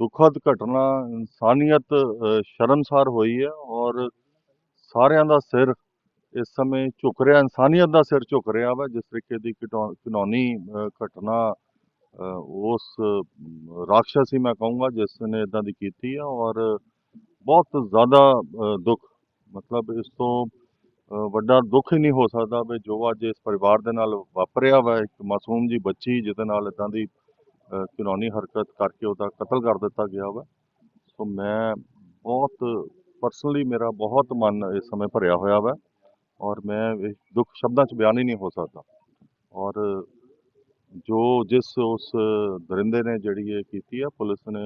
ਦੁਖਦ ਘਟਨਾ ਇਨਸਾਨੀਅਤ ਸ਼ਰਮਸਾਰ ਹੋਈ ਹੈ ਔਰ ਸਾਰਿਆਂ ਦਾ ਸਿਰ ਇਸ ਸਮੇਂ ਝੁਕ ਰਿਹਾ ਇਨਸਾਨੀਅਤ ਦਾ ਸਿਰ ਝੁਕ ਰਿਹਾ ਵਾ ਜਿਸ ਤਰੀਕੇ ਦੀ ਘਟੋ- ਘਿਨੌਣੀ ਘਟਨਾ ਉਸ ਅਮ, ਹੀ ਮੈਂ ਕਹੂੰਗਾ ਜਿਸ ਨੇ ਇਦਾਂ ਦੀ ਕੀਤੀ ਹੈ ਔਰ ਬਹੁਤ ਜ਼ਿਆਦਾ ਦੁੱਖ ਮਤਲਬ ਇਸ ਤੋਂ ਵੱਡਾ ਦੁੱਖ ਹੀ ਨਹੀਂ ਹੋ ਸਕਦਾ ਵੀ ਜੋ ਅੱਜ ਇਸ ਪਰਿਵਾਰ ਦੇ ਨਾਲ ਵਾਪਰਿਆ ਵਾ ਇੱਕ ਮਾਸੂਮ ਜੀ ਬੱਚੀ ਜਿਹਦੇ ਨਾਲ ਇਦਾਂ ਦੀ ਅ, ਹਰਕਤ ਕਰਕੇ ਉਹਦਾ ਕਤਲ ਕਰ ਦਿੱਤਾ ਗਿਆ ਵਾ। ਸੋ ਮੈਂ ਬਹੁਤ ਪਰਸਨਲੀ ਮੇਰਾ ਬਹੁਤ ਮਨ ਇਸ ਸਮੇਂ ਭਰਿਆ ਹੋਇਆ ਵਾ ਔਰ ਮੈਂ ਇਹ ਦੁੱਖ ਸ਼ਬਦਾਂ 'ਚ ਬਿਆਨ ਹੀ ਨਹੀਂ ਹੋ ਸਕਦਾ। ਔਰ ਜੋ ਜਿਸ ਉਸ ਦਰਿੰਦੇ ਨੇ ਜਿਹੜੀ ਇਹ ਕੀਤੀ ਆ ਪੁਲਿਸ ਨੇ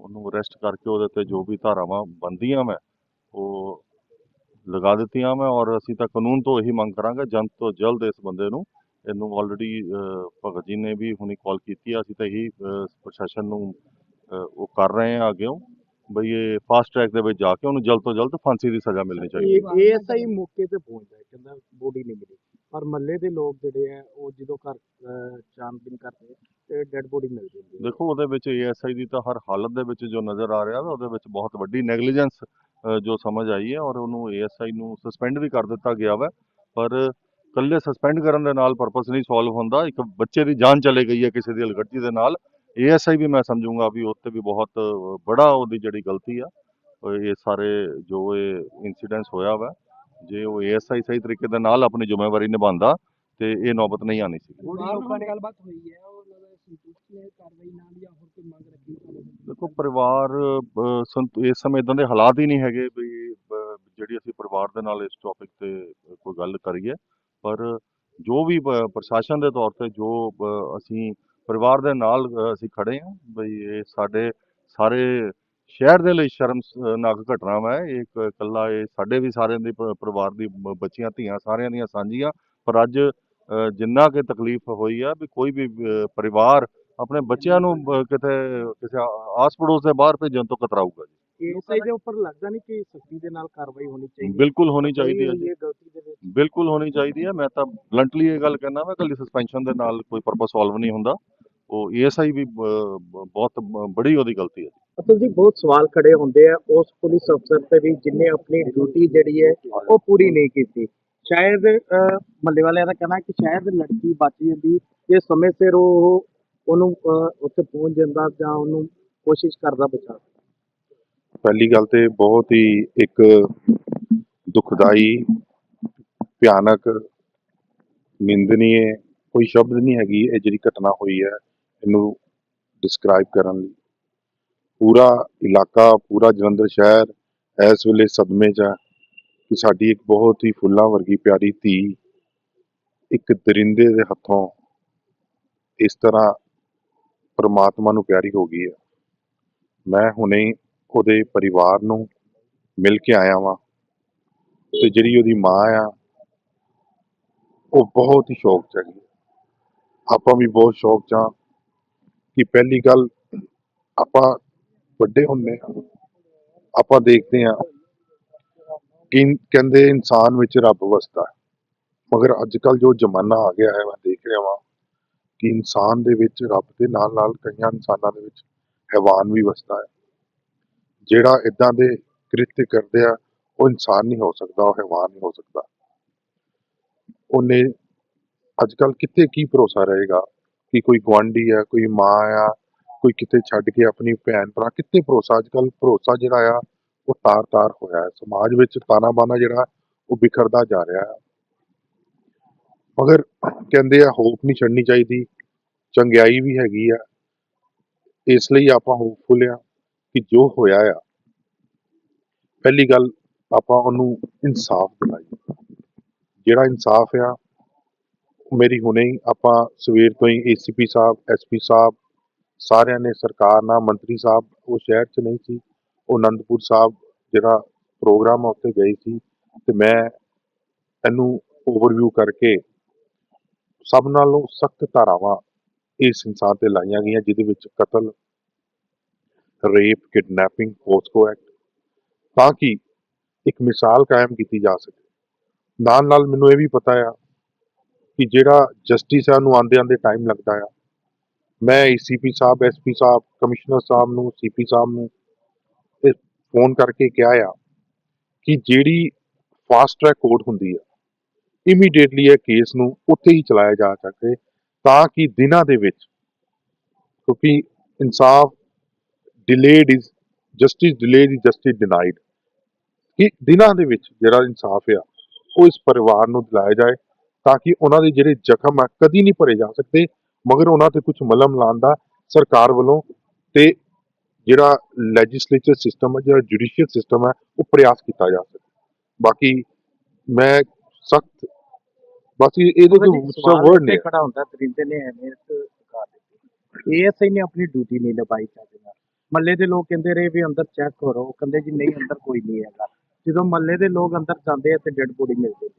ਉਹਨੂੰ ਅਰੈਸਟ ਕਰਕੇ ਉਹਦੇ ਤੇ ਜੋ ਵੀ ਧਾਰਾਵਾਂ ਬੰਦੀਆਂ ਮੈਂ ਉਹ ਲਗਾ ਦਿੱਤੀਆਂ ਮੈਂ ਔਰ ਅਸੀਂ ਤਾਂ ਕਾਨੂੰਨ ਤੋਂ ਇਹੀ ਮੰਗ ਕਰਾਂਗੇ ਜਲਦ ਤੋਂ ਜਲਦ ਇਸ ਬੰਦੇ ਨੂੰ ਇਹਨੂੰ ਆਲਰੇਡੀ ਭਗਤ ਜੀ ਨੇ ਵੀ ਹੁਣੀ ਕਾਲ ਕੀਤੀ ਆ। ਅਸੀਂ ਤਾਂ ਇਹੀ ਪ੍ਰਸ਼ਾਸਨ ਨੂੰ ਉਹ ਕਰ ਰਹੇ ਆ ਅੱਗਿਓਂ ਬਈ ਇਹ ਫਾਸਟ ਟਰੈਕ ਦੇ ਵਿੱਚ ਜਾ ਕੇ ਉਹਨੂੰ ਜਲਦ ਤੋਂ ਜਲਦ ਫਾਂਸੀ ਦੀ ਸਜ਼ਾ ਮਿਲਣੀ ਚਾਹੀਦੀ ਹੈ। ਇਹ ਐਸਆਈ ਮੌਕੇ ਤੇ ਪਹੁੰਚਦਾ ਹੈ ਕਹਿੰਦਾ ਬੋਡੀ ਨਹੀਂ ਮਿਲੀ। ਪਰ ਮੱਲੇ ਦੇ ਲੋਕ ਜਿਹੜੇ ਆ ਉਹ ਜਦੋਂ ਘਰ ਛਾਣਬੀਨ ਕਰਦੇ ਤੇ ਡੈੱਡ ਬੋਡੀ ਮਿਲ ਜਾਂਦੀ ਹੈ। ਦੇਖੋ ਉਹਦੇ ਵਿੱਚ ਏਐਸਆਈ ਦੀ ਤਾਂ ਹਰ ਹਾਲਤ ਦੇ ਵਿੱਚ ਜੋ ਨਜ਼ਰ ਆ ਰਿਹਾ ਉਹਦੇ ਵਿੱਚ ਬਹੁਤ ਵੱਡੀ ਨੈਗਲੀਜੈਂਸ ਜੋ ਸਮਝ ਆਈ ਹੈ। ਔਰ ਉਹਨੂੰ ਏਐਸਆਈ ਨੂੰ ਸਸਪੈਂਡ ਵੀ ਕਰ ਦਿੱਤਾ ਗਿਆ ਵਾ। ਪਰ ਕੱਲੇ ਸਸਪੈਂਡ ਕਰਨ ਦੇ ਨਾਲ ਪਰਪਸ ਨਹੀਂ ਸੋਲਵ ਹੁੰਦਾ ਇੱਕ ਬੱਚੇ ਦੀ ਜਾਨ ਚਲੇ ਗਈ ਹੈ ਕਿਸੇ ਦੀ ਅਲਗੱਟੀ ਦੇ ਨਾਲ ਏਐਸਆਈ ਵੀ ਮੈਂ ਸਮਝੂੰਗਾ ਵੀ ਉੱਤੇ ਵੀ ਬਹੁਤ ਬੜਾ ਉਹਦੀ ਜਿਹੜੀ ਗਲਤੀ ਆ ਇਹ ਸਾਰੇ ਜੋ ਇਹ ਇਨਸੀਡੈਂਟਸ ਹੋਇਆ ਵਾ ਜੇ ਉਹ ਏਐਸਆਈ ਸਹੀ ਤਰੀਕੇ ਦੇ ਨਾਲ ਆਪਣੀ ਜ਼ਿੰਮੇਵਾਰੀ ਨਿਭਾਉਂਦਾ ਤੇ ਇਹ ਨੌਬਤ ਨਹੀਂ ਆਣੀ ਸੀ। ਦੇਖੋ ਪਰਿਵਾਰ ਇਸ ਸਮੇਂ ਇਦਾਂ ਦੇ ਹਾਲਾਤ ਹੀ ਨਹੀਂ ਹੈਗੇ ਵੀ ਜਿਹੜੀ ਅਸੀਂ ਪਰਿਵਾਰ ਦੇ ਨਾਲ ਇਸ ਟੌਪਿਕ ਤੇ ਕੋਈ ਗੱਲ ਕਰੀਏ। ਪਰ ਜੋ ਵੀ ਪ੍ਰਸ਼ਾਸਨ ਦੇ ਤੌਰ ਤੇ ਜੋ ਅਸੀਂ ਪਰਿਵਾਰ ਦੇ ਨਾਲ ਅਸੀਂ ਖੜੇ ਹਾਂ ਬਈ ਇਹ ਸਾਡੇ ਸਾਰੇ ਸ਼ਹਿਰ ਦੇ ਲਈ ਸ਼ਰਮਨਾਕ ਘਟਨਾ ਵਾ ਇਹ ਇੱਕ ਇਕੱਲਾ ਇਹ ਸਾਡੇ ਵੀ ਸਾਰਿਆਂ ਦੀ ਪਰਿਵਾਰ ਦੀ ਬੱਚੀਆਂ ਧੀਆਂ ਸਾਰਿਆਂ ਦੀਆਂ ਸਾਂਝੀਆਂ ਪਰ ਅੱਜ ਜਿੰਨਾ ਕਿ ਤਕਲੀਫ ਹੋਈ ਆ ਵੀ ਕੋਈ ਵੀ ਪਰਿਵਾਰ ਆਪਣੇ ਬੱਚਿਆਂ ਨੂੰ ਕਿਤੇ ਕਿਸੇ ਆਸ ਪੜੋਸ ਦੇ ਬਾਹਰ ਭੇਜਣ ਤੋਂ ਕਤਰਾਊਗਾ ਜੀ। ਐਸਆਈ ਦੇ ਉੱਪਰ ਲੱਗਦਾ ਨਹੀਂ ਕਿ ਸਖਤੀ ਦੇ ਨਾਲ ਕਾਰਵਾਈ ਹੋਣੀ ਚਾਹੀਦੀ ਬਿਲਕੁਲ ਹੋਣੀ ਚਾਹੀਦੀ ਹੈ ਜੀ। ਗਲਤੀ ਦੇ ਬਿਲਕੁਲ ਹੋਣੀ ਚਾਹੀਦੀ ਹੈ। ਮੈਂ ਤਾਂ ਬਲੰਟਲੀ ਇਹ ਗੱਲ ਕਹਿਣਾ ਮੈਂ ਕੱਲੀ ਸਸਪੈਂਸ਼ਨ ਦੇ ਨਾਲ ਕੋਈ ਪਰਪਸ ਸੋਲਵ ਨਹੀਂ ਹੁੰਦਾ। ਉਹ ਏਐਸਆਈ ਵੀ ਬਹੁਤ ਬੜੀ ਉਹਦੀ ਗਲਤੀ ਹੈ। ਅਸਲ ਜੀ ਬਹੁਤ ਸਵਾਲ ਖੜੇ ਹੁੰਦੇ ਆ। ਉਸ ਪੁਲਿਸ ਅਫਸਰ ਤੇ ਵੀ ਜਿਨੇ ਆਪਣੀ ਡਿਊਟੀ ਜਿਹੜੀ ਹੈ ਉਹ ਪੂਰੀ ਨਹੀਂ ਕੀਤੀ। ਸ਼ਾਇਦ ਮੱਲੇ ਵਾਲਿਆਂ ਦਾ ਕਹਿਣਾ ਕਿ ਸ਼ਾਇਦ ਲੜਕੀ ਬਚ ਜਾਂਦੀ ਜੇ ਸਮੇਂ ਸਿਰ ਉਹ ਉਹਨੂੰ ਉੱਥੇ ਪਹੁੰਚ ਜਾਂਦਾ ਜਾਂ ਉਹਨੂੰ ਕੋਸ਼ਿਸ਼ ਕਰਦਾ ਬਚਾ ਪਹਿਲੀ ਗੱਲ ਤੇ ਬਹੁਤ ਹੀ ਇੱਕ ਦੁਖਦਾਈ ਭਿਆਨਕ ਨਿੰਦਨੀਏ ਕੋਈ ਸ਼ਬਦ ਨਹੀਂ ਹੈਗੀ ਇਹ ਜਿਹੜੀ ਘਟਨਾ ਹੋਈ ਹੈ ਇਹਨੂੰ ਡਿਸਕ੍ਰਾਈਬ ਕਰਨ ਲਈ। ਪੂਰਾ ਇਲਾਕਾ, ਪੂਰਾ ਜਲੰਧਰ ਸ਼ਹਿਰ ਇਸ ਵੇਲੇ ਸਦਮੇ 'ਚ ਹੈ ਕਿ ਸਾਡੀ ਇੱਕ ਬਹੁਤ ਹੀ ਫੁੱਲਾਂ ਵਰਗੀ ਪਿਆਰੀ ਧੀ ਇੱਕ ਦਰਿੰਦੇ ਦੇ ਹੱਥੋਂ ਇਸ ਤਰ੍ਹਾਂ ਪਰਮਾਤਮਾ ਨੂੰ ਪਿਆਰੀ ਹੋ ਗਈ ਹੈ। ਮੈਂ ਹੁਣੇ ਉਹਦੇ ਪਰਿਵਾਰ ਨੂੰ ਮਿਲ ਕੇ ਆਇਆ ਵਾਂ ਤੇ ਜਿਹੜੀ ਉਹਦੀ ਮਾਂ ਆ ਉਹ ਬਹੁਤ ਹੀ ਸ਼ੌਕ ਚ ਹੈਗੀ ਆਪਾਂ ਵੀ ਬਹੁਤ ਸ਼ੌਕ ਚ ਹਾਂ ਕਿ ਪਹਿਲੀ ਗੱਲ ਆਪਾਂ ਵੱਡੇ ਹੁੰਦੇ ਆ ਆਪਾਂ ਦੇਖਦੇ ਆ ਕਿ ਕਹਿੰਦੇ ਇਨਸਾਨ ਵਿੱਚ ਰੱਬ ਵਸਦਾ ਹੈ। ਮਗਰ ਅੱਜ ਕੱਲ ਜੋ ਜ਼ਮਾਨਾ ਆ ਗਿਆ ਹੈ, ਮੈਂ ਦੇਖ ਰਿਹਾ ਵਾਂ ਕਿ ਇਨਸਾਨ ਦੇ ਵਿੱਚ, ਰੱਬ ਦੇ ਨਾਲ ਨਾਲ ਕਈਆਂ ਇਨਸਾਨਾਂ ਦੇ ਵਿੱਚ ਹੈਵਾਨ ਵੀ ਵਸਦਾ ਹੈ। ਜਿਹੜਾ ਇਦਾਂ ਦੇ ਕ੍ਰਿਤ ਕਰਦੇ ਆ, ਉਹ ਇਨਸਾਨ ਨਹੀਂ ਹੋ ਸਕਦਾ, ਉਹ ਹੈਵਾਨ ਨਹੀਂ ਹੋ ਸਕਦਾ। ਉਹਨੇ ਅੱਜ ਕੱਲ ਕਿਤੇ ਕੀ ਭਰੋਸਾ ਰਹੇਗਾ ਕਿ ਕੋਈ ਗੁਆਂਢੀ ਆ, ਕੋਈ ਮਾਂ ਆ, ਕੋਈ ਕਿਤੇ ਛੱਡ ਕੇ ਆਪਣੀ ਭੈਣ ਭਰਾ ਕਿਤੇ ਭਰੋਸਾ? ਅੱਜ ਕੱਲ ਭਰੋਸਾ ਜਿਹੜਾ ਆ, ਉਹ ਤਾਰ-ਤਾਰ ਹੋਇਆ ਹੈ। ਸਮਾਜ ਵਿੱਚ ਤਾਣਾ ਬਾਣਾ ਜਿਹੜਾ, ਉਹ ਬਿਖਰਦਾ ਜਾ ਰਿਹਾ ਹੈ। ਮਗਰ ਕਹਿੰਦੇ ਆ ਹੋਪ ਨਹੀਂ ਛੱਡਣੀ ਚਾਹੀਦੀ। ਚੰਗਿਆਈ ਵੀ ਹੈਗੀ ਆ। ਇਸ ਲਈ ਆਪਾਂ ਹੋਪਫੁਲ ਆ ਕਿ ਜੋ ਹੋਇਆ ਆ, ਪਹਿਲੀ ਗੱਲ ਆਪਾਂ ਉਹਨੂੰ ਇਨਸਾਫ ਦਿਲਾਈਏ। ਜਿਹੜਾ ਇਨਸਾਫ ਆ, ਮੇਰੀ ਹੁਣੇ ਹੀ ਆਪਾਂ ਸਵੇਰ ਤੋਂ ਹੀ ਏਸੀਪੀ ਸਾਹਿਬ ਐਸਪੀ ਸਾਹਿਬ ਸਾਰਿਆਂ ਨੇ ਸਰਕਾਰ ਨਾਲ, ਮੰਤਰੀ ਸਾਹਿਬ, ਉਹ ਸ਼ਹਿਰ 'ਚ ਨਹੀਂ ਸੀ, ਉਹ ਅਨੰਦਪੁਰ ਸਾਹਿਬ ਜਿਹੜਾ ਪ੍ਰੋਗਰਾਮ ਆ ਉੱਥੇ ਗਏ ਸੀ ਤੇ ਮੈਂ ਇਹਨੂੰ ਓਵਰਵਿਊ ਕਰਕੇ ਸਭ ਨਾਲੋਂ ਸਖਤ ਧਾਰਾਵਾਂ ਇਸ ਇਨਸਾਨ ਤੇ ਲਾਈਆਂ ਗਈਆਂ, ਜਿਹਦੇ ਵਿੱਚ ਕਤਲ ਰੇਪ ਕਿਡਨੈਪਿੰਗ ਪੋਸਕੋ ਐਕਟ ਤਾਂ ਕਿ ਇੱਕ ਮਿਸਾਲ ਕਾਇਮ ਕੀਤੀ ਜਾ ਸਕੇ। ਨਾਲ ਨਾਲ ਮੈਨੂੰ ਇਹ ਵੀ ਪਤਾ ਆ ਕਿ ਜਿਹੜਾ ਜਸਟਿਸ ਆ, ਉਹਨੂੰ ਆਂਦੇ ਆਂਦੇ ਟਾਈਮ ਲੱਗਦਾ ਆ। ਮੈਂ ਏਸੀਪੀ ਸਾਹਿਬ ਐਸਪੀ ਸਾਹਿਬ ਕਮਿਸ਼ਨਰ ਸਾਹਿਬ ਨੂੰ ਸੀਪੀ ਸਾਹਿਬ ਨੂੰ ਇਹ ਫੋਨ ਕਰਕੇ ਕਿਹਾ ਆ ਕਿ ਜਿਹੜੀ ਫਾਸਟ ਟਰੈਕ ਕੋਰਟ ਹੁੰਦੀ ਆ ਇਮੀਡੀਏਟਲੀ ਇਹ ਕੇਸ ਨੂੰ ਉੱਥੇ ਹੀ ਚਲਾਇਆ ਜਾ ਸਕੇ ਤਾਂ ਕਿ ਦਿਨਾਂ ਦੇ ਵਿੱਚ ਕਿਉਂਕਿ ਇਨਸਾਫ delayed is justice delayed is justice denied ਕਿ ਦਿਨਾਂ ਦੇ ਵਿੱਚ ਜਿਹੜਾ ਇਨਸਾਫ ਆ ਉਹ ਇਸ ਪਰਿਵਾਰ ਨੂੰ ਦਿਲਾਇਆ ਜਾਏ ਤਾਂ ਕਿ ਉਹਨਾਂ ਦੇ ਜਿਹੜੇ ਜ਼ਖਮ ਆ ਕਦੀ ਨਹੀਂ ਭਰੇ ਜਾ ਸਕਦੇ ਮਗਰ ਉਹਨਾਂ ਤੇ ਕੁਝ ਮਲਮ ਲਾਉਣ ਦਾ ਸਰਕਾਰ ਵੱਲੋਂ ਤੇ ਜਿਹੜਾ ਲੈਜਿਸਲੇਚਰ ਸਿਸਟਮ ਹੈ ਜਿਹੜਾ ਜੁਡੀਸ਼ੀਅਲ ਸਿਸਟਮ ਹੈ ਉਹ ਪ੍ਰਯਾਸ ਕੀਤਾ ਜਾ ਸਕੇ। ਬਾਕੀ ਮੈਂ ਸਖਤ ਬਸ ਇਹ- ਇਹਦੇ ਦੂਸਰਾ ਸਵਾਲ ਵਰਡ ਨਹੀਂ ਖੜਾ ਹੁੰਦਾ ਤਰਿੰਦੇ ਨੇ ਅਹਿਮੀਅਤ ਕਰ ਦਿੱਤੀ। ਏਐਸਆਈ ਨੇ ਆਪਣੀ ਡਿਊਟੀ ਨਹੀਂ ਨਿਭਾਈ ਨਾਲ। ਮੱਲੇ ਦੇ ਲੋਕ ਕਹਿੰਦੇ ਰਹੇ ਵੀ ਅੰਦਰ ਚੈੱਕ ਕਰੋ ਕਹਿੰਦੇ ਜੀ ਨਹੀਂ ਅੰਦਰ ਕੋਈ ਨਹੀਂ ਹੈਗਾ। ਜਦੋਂ ਮੱਲੇ ਦੇ ਲੋਕ ਅੰਦਰ ਜਾਂਦੇ ਆ ਤੇ ਡੈਡ ਬੋਡੀ ਮਿਲਦੀ ਹੈ।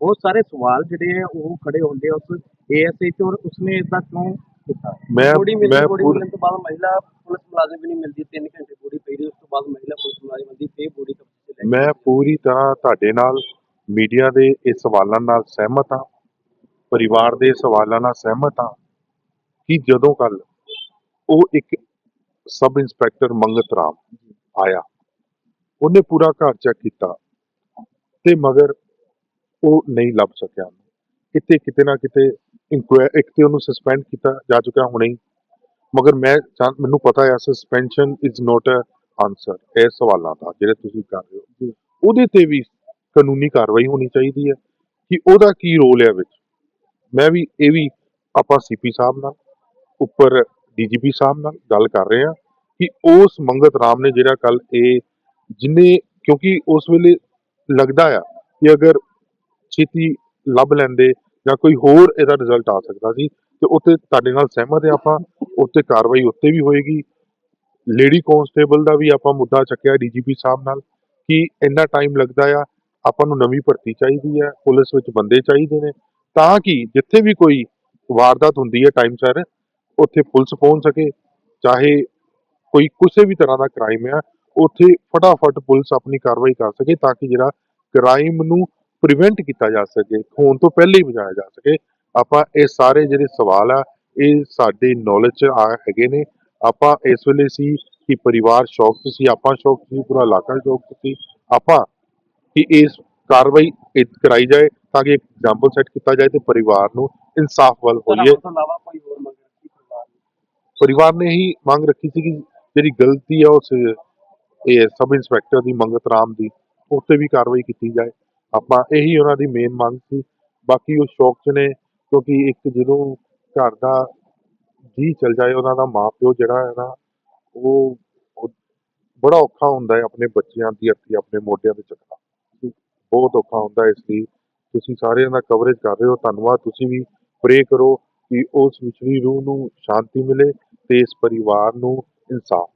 ਬਹੁਤ ਸਾਰੇ ਸਵਾਲ ਜਿਹੜੇ ਆ ਉਹ ਖੜੇ ਹੁੰਦੇ ਉਸ ਏਐਸਆਈ ਤੇ ਔਰ ਉਸਨੇ ਇਦਾਂ ਕਿਉਂ ਕੀਤਾ? ਮੈਂ ਬੋਡੀ ਮਿਲਦੀ ਮੈਂ ਬੋਡੀ ਪੂਰ- ਮਿਲਣ ਤੋਂ ਬਾਅਦ ਮਹਿਲਾ ਪੁਲਿਸ ਮੁਲਾਜ਼ਮ ਵੀ ਨਹੀਂ ਮਿਲਦੀ 3 ਘੰਟੇ ਬੋਡੀ ਪਈ ਰਹੀ ਉਸ ਤੋਂ ਬਾਅਦ ਮਹਿਲਾ ਪੁਲਿਸ ਮੁਲਾਜ਼ਮ ਦੀ ਫੇਰ ਬੋਡੀ ਕਬਜ਼ੇ 'ਚ ਲੈ ਮੈਂ ਪੂਰੀ ਤਰ੍ਹਾਂ ਤੁਹਾਡੇ ਨਾਲ ਮੀਡੀਆ ਦੇ ਇਸ ਸਵਾਲਾਂ ਨਾਲ ਸਹਿਮਤ ਹਾਂ ਪਰਿਵਾਰ ਦੇ ਸਵਾਲਾਂ ਨਾਲ ਸਹਿਮਤ ਹਾਂ ਕਿ ਜਦੋਂ ਕੱਲ ਉਹ ਇੱਕ ਸਬ ਇੰਸਪੈਕਟਰ ਮੰਗਤ ਰਾਮ ਆਇਆ। ਉਹਨੇ ਪੂਰਾ ਘਰ ਚੈੱਕ ਕੀਤਾ ਤੇ ਮਗਰ ਉਹ ਨਹੀਂ ਲੱਭ ਸਕਿਆ ਕਿਤੇ ਕਿਤੇ ਨਾ ਕਿਤੇ ਇੱਕ ਤੇ ਉਹਨੂੰ ਸਸਪੈਂਡ ਕੀਤਾ ਜਾ ਚੁੱਕਾ ਹੁਣੇ ਹੀ। ਮਗਰ ਮੈਂ ਮੈਨੂੰ ਪਤਾ ਹੈ suspension is not a answer ਇਹ ਸਵਾਲਾਂ ਦਾ, ਜਿਹੜੇ ਤੁਸੀਂ ਕਰ ਰਹੇ ਹੋ। ਉਹਦੇ ਤੇ ਵੀ ਕਾਨੂੰਨੀ ਕਾਰਵਾਈ ਹੋਣੀ ਚਾਹੀਦੀ ਹੈ ਕਿ ਉਹਦਾ ਕੀ ਰੋਲ ਹੈ ਵਿੱਚ। ਮੈਂ ਵੀ, ਇਹ ਵੀ ਆਪਾਂ ਸੀਪੀ ਸਾਹਿਬ ਨਾਲ, ਉੱਪਰ ਡੀਜੀਪੀ ਸਾਹਿਬ ਨਾਲ ਗੱਲ ਕਰ ਰਹੇ ਹਾਂ ਕਿ ਉਸ ਮੰਗਤ ਰਾਮ ਨੇ ਜਿਹੜਾ ਕੱਲ ਇਹ ਜਿੰਨੇ ਕਿਉਂਕਿ ਉਸ ਵੇਲੇ ਲੱਗਦਾ ਆ ਕਿ ਅਗਰ ਛੇਤੀ ਲੱਭ ਲੈਂਦੇ ਜਾਂ ਕੋਈ ਹੋਰ ਇਹਦਾ ਰਿਜ਼ਲਟ ਆ ਸਕਦਾ ਸੀ, ਤੇ ਉੱਤੇ ਤੁਹਾਡੇ ਨਾਲ ਸਹਿਮਤ ਹੈ ਆਪਾਂ ਉੱਤੇ ਕਾਰਵਾਈ ਉੱਤੇ ਵੀ ਹੋਏਗੀ। ਲੇਡੀ ਕਨਸਟੇਬਲ ਦਾ ਵੀ ਆਪਾਂ ਮੁੱਦਾ ਚੱਕਿਆ ਡੀਜੀਪੀ ਸਾਹਿਬ ਨਾਲ ਕਿ ਇੰਨਾ ਟਾਈਮ ਲੱਗਦਾ ਆ, ਆਪਾਂ ਨੂੰ ਨਵੀਂ ਭਰਤੀ ਚਾਹੀਦੀ ਹੈ ਪੁਲਿਸ ਵਿੱਚ ਬੰਦੇ ਚਾਹੀਦੇ ਨੇ, ਤਾਂ ਕਿ ਜਿੱਥੇ ਵੀ ਕੋਈ ਵਾਰਦਾਤ ਹੁੰਦੀ ਹੈ ਟਾਈਮ ਸਿਰ, ਉੱਥੇ ਪੁਲਿਸ ਪਹੁੰਚ ਸਕੇ, ਚਾਹੇ ਕੋਈ ਕਿਸੇ ਵੀ ਤਰ੍ਹਾਂ ਦਾ ਕ੍ਰਾਈਮ ਆ ਉੱਥੇ ਫਟਾਫਟ ਪੁਲਿਸ ਆਪਣੀ ਕਾਰਵਾਈ ਕਰ ਸਕੇ ਤਾਂ ਕਿ ਜਿਹੜਾ ਕ੍ਰਾਈਮ ਨੂੰ ਪ੍ਰੀਵੈਂਟ ਕੀਤਾ ਜਾ ਸਕੇ ਹੋਣ ਤੋਂ ਪਹਿਲਾਂ ਹੀ ਬਚਾਇਆ ਜਾ ਸਕੇ। ਆਪਾਂ ਇਹ ਸਾਰੇ ਜਿਹੜੇ ਸਵਾਲ ਆ ਇਹ ਸਾਡੇ ਨੌਲੇਜ ਚ ਆ ਹੈਗੇ ਨੇ। ਆਪਾਂ ਇਸ ਵੇਲੇ ਸੀ ਕਿ ਪਰਿਵਾਰ ਸ਼ੌਕ 'ਚ ਸੀ ਆਪਾਂ ਸ਼ੌਕ 'ਚ ਸੀ ਪੂਰਾ ਇਲਾਕਾ ਸ਼ੌਕ 'ਚ ਸੀ। ਆਪਾਂ ਕਿ ਇਸ ਕਾਰਵਾਈ ਕਰਾਈ ਜਾਏ ਤਾਂ ਕਿ ਐਗਜ਼ਾਮਪਲ ਸੈੱਟ ਕੀਤਾ ਜਾਏ ਤੇ ਪਰਿਵਾਰ ਨੂੰ ਇਨਸਾਫ ਵੱਲ ਹੋਈਏ। ਪਰਿਵਾਰ ਨੇ? ਹੀ ਮੰਗ ਰੱਖੀ ਸੀ ਕਿ ਜਿਹੜੀ ਗਲਤੀ ਹੈ ਉਸ ਇਹ ਸਬ ਇੰਸਪੈਕਟਰ ਦੀ ਮੰਗਤ ਰਾਮ ਦੀ ਉੱਤੇ ਵੀ ਕਾਰਵਾਈ ਕੀਤੀ ਜਾਏ। ਆਪਾਂ ਇਹੀ ਉਹਨਾਂ ਦੀ ਮੇਨ ਮੰਗ ਸੀ। ਬਾਕੀ ਉਹ ਸ਼ੌਕ 'ਚ ਨੇ, ਕਿਉਂਕਿ ਇੱਕ ਜਦੋਂ ਘਰ ਦਾ ਜੀ ਚਲ ਜਾਏ ਉਹਨਾਂ ਦਾ ਮਾਪਿਓ ਜਿਹੜਾ ਹੈ ਨਾ, ਉਹ ਬੜਾ ਔਖਾ ਹੁੰਦਾ ਹੈ ਆਪਣੇ ਬੱਚਿਆਂ ਦੀ ਅਰਥੀ ਆਪਣੇ ਮੋਢਿਆਂ ਤੇ ਚੱਕਣਾ। ਬਹੁਤ ਔਖਾ ਹੁੰਦਾ ਹੈ ਇਸ ਲਈ ਤੁਸੀਂ ਸਾਰਿਆਂ ਦਾ ਕਵਰੇਜ ਕਰ ਰਹੇ ਹੋ। ਧੰਨਵਾਦ, ਤੁਸੀਂ ਵੀ ਪ੍ਰੇ ਕਰੋ ਕਿ ਉਸ ਵਿਚਲੀ ਰੂਹ ਨੂੰ ਸ਼ਾਂਤੀ ਮਿਲੇ ਤੇ ਇਸ ਪਰਿਵਾਰ ਨੂੰ ਇਨਸਾਫ